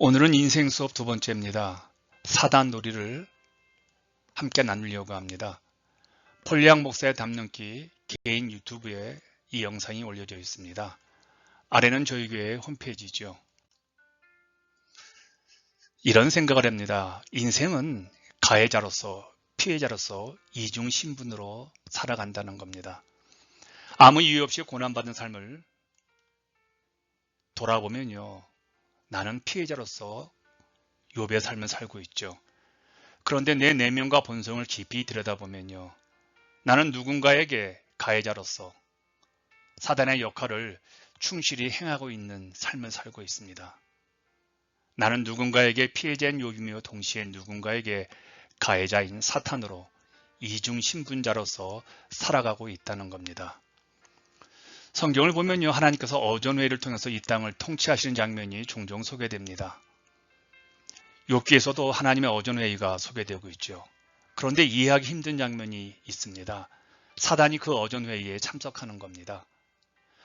오늘은 인생 수업 두 번째입니다. 사단 놀이를 함께 나누려고 합니다. 폴리앙 목사의 담론기 개인 유튜브에 이 영상이 올려져 있습니다. 아래는 저희 교회 홈페이지죠. 이런 생각을 합니다. 인생은 가해자로서 피해자로서 이중 신분으로 살아간다는 겁니다. 아무 이유 없이 고난받은 삶을 돌아보면요. 나는 피해자로서 욥의 삶을 살고 있죠. 그런데 내 내면과 본성을 깊이 들여다보면요. 나는 누군가에게 가해자로서 사단의 역할을 충실히 행하고 있는 삶을 살고 있습니다. 나는 누군가에게 피해자인 욥이며 동시에 누군가에게 가해자인 사탄으로 이중 신분자로서 살아가고 있다는 겁니다. 성경을 보면요. 하나님께서 어전회를 통해서 이 땅을 통치하시는 장면이 종종 소개됩니다. 욥기에서도 하나님의 어전회의가 소개되고 있죠. 그런데 이해하기 힘든 장면이 있습니다. 사단이 그 어전회의에 참석하는 겁니다.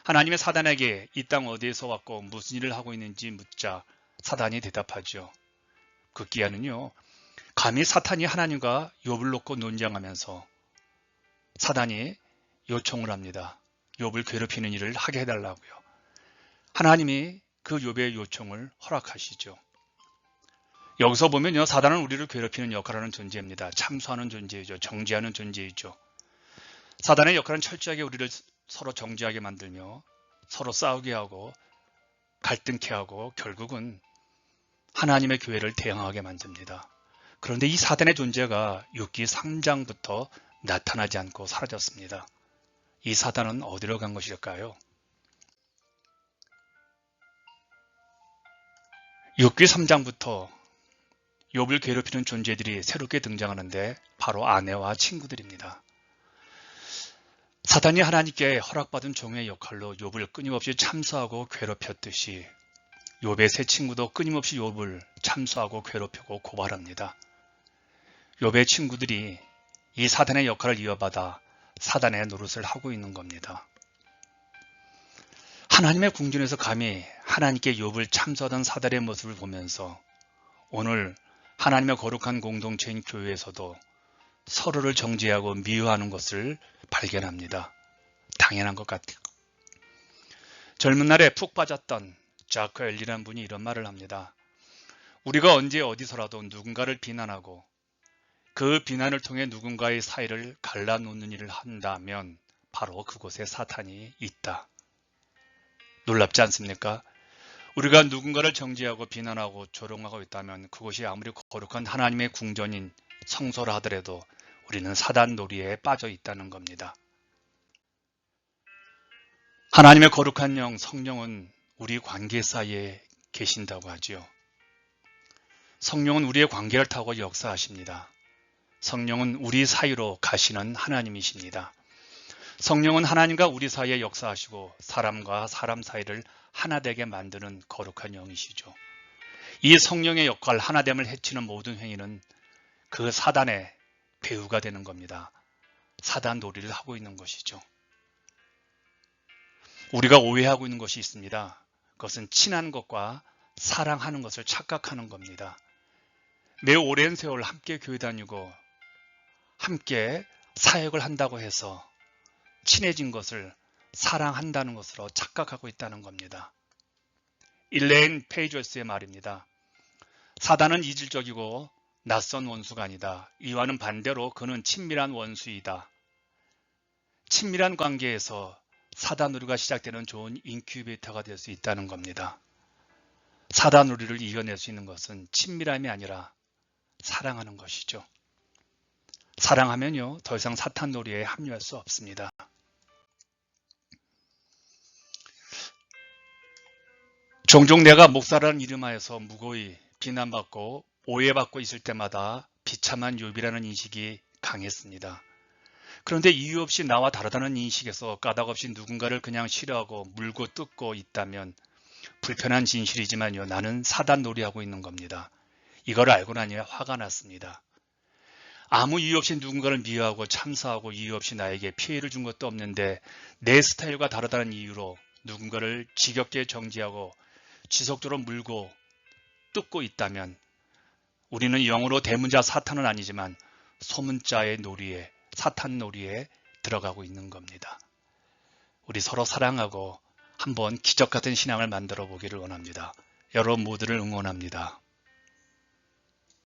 하나님의 사단에게 이 땅 어디에서 왔고 무슨 일을 하고 있는지 묻자 사단이 대답하죠. 그 기아는요. 감히 사탄이 하나님과 욥을 놓고 논쟁하면서 사단이 요청을 합니다. 욥을 괴롭히는 일을 하게 해달라고요. 하나님이 그 욥의 요청을 허락하시죠. 여기서 보면요. 사단은 우리를 괴롭히는 역할을 하는 존재입니다. 참수하는 존재이죠. 정지하는 존재이죠. 사단의 역할은 철저하게 우리를 서로 정지하게 만들며 서로 싸우게 하고 갈등케 하고 결국은 하나님의 교회를 대항하게 만듭니다. 그런데 이 사단의 존재가 6기 3장부터 나타나지 않고 사라졌습니다. 이 사단은 어디로 간 것일까요? 6기 3장부터 욥을 괴롭히는 존재들이 새롭게 등장하는데 바로 아내와 친구들입니다. 사단이 하나님께 허락받은 종의 역할로 욥을 끊임없이 참수하고 괴롭혔듯이 욥의 새 친구도 끊임없이 욥을 참수하고 괴롭히고 고발합니다. 욥의 친구들이 이 사단의 역할을 이어받아 사단의 노릇을 하고 있는 겁니다. 하나님의 궁전에서 감히 하나님께 욥을 참수하던 사단의 모습을 보면서 오늘 하나님의 거룩한 공동체인 교회에서도 서로를 정죄하고 미워하는 것을 발견합니다. 당연한 것 같아요. 젊은 날에 푹 빠졌던 자크 엘리라는 분이 이런 말을 합니다. 우리가 언제 어디서라도 누군가를 비난하고 그 비난을 통해 누군가의 사이를 갈라놓는 일을 한다면 바로 그곳에 사탄이 있다. 놀랍지 않습니까? 우리가 누군가를 정죄하고 비난하고 조롱하고 있다면 그것이 아무리 거룩한 하나님의 궁전인 성소라 하더라도 우리는 사단 놀이에 빠져 있다는 겁니다. 하나님의 거룩한 영, 성령은 우리 관계 사이에 계신다고 하지요. 성령은 우리의 관계를 타고 역사하십니다. 성령은 우리 사이로 가시는 하나님이십니다. 성령은 하나님과 우리 사이에 역사하시고 사람과 사람 사이를 하나 되게 만드는 거룩한 영이시죠. 이 성령의 역할 하나됨을 해치는 모든 행위는 그 사단의 배우가 되는 겁니다. 사단 놀이를 하고 있는 것이죠. 우리가 오해하고 있는 것이 있습니다. 그것은 친한 것과 사랑하는 것을 착각하는 겁니다. 매우 오랜 세월 함께 교회 다니고 함께 사역을 한다고 해서 친해진 것을 사랑한다는 것으로 착각하고 있다는 겁니다. 일레인 페이저스의 말입니다. 사단은 이질적이고 낯선 원수가 아니다. 이와는 반대로 그는 친밀한 원수이다. 친밀한 관계에서 사단우리가 시작되는 좋은 인큐베이터가 될 수 있다는 겁니다. 사단우리를 이겨낼 수 있는 것은 친밀함이 아니라 사랑하는 것이죠. 사랑하면요, 더 이상 사탄 놀이에 합류할 수 없습니다. 종종 내가 목사라는 이름하에서 무고히 비난받고 오해받고 있을 때마다 비참한 욥이라는 인식이 강했습니다. 그런데 이유 없이 나와 다르다는 인식에서 까닭없이 누군가를 그냥 싫어하고 물고 뜯고 있다면 불편한 진실이지만요. 나는 사단 놀이하고 있는 겁니다. 이걸 알고 나니 화가 났습니다. 아무 이유 없이 누군가를 미워하고 참사하고 이유 없이 나에게 피해를 준 것도 없는데 내 스타일과 다르다는 이유로 누군가를 지겹게 정지하고 지속적으로 물고 뜯고 있다면 우리는 영으로 대문자 사탄은 아니지만 소문자의 놀이에 사탄 놀이에 들어가고 있는 겁니다. 우리 서로 사랑하고 한번 기적 같은 신앙을 만들어 보기를 원합니다. 여러분 모두를 응원합니다.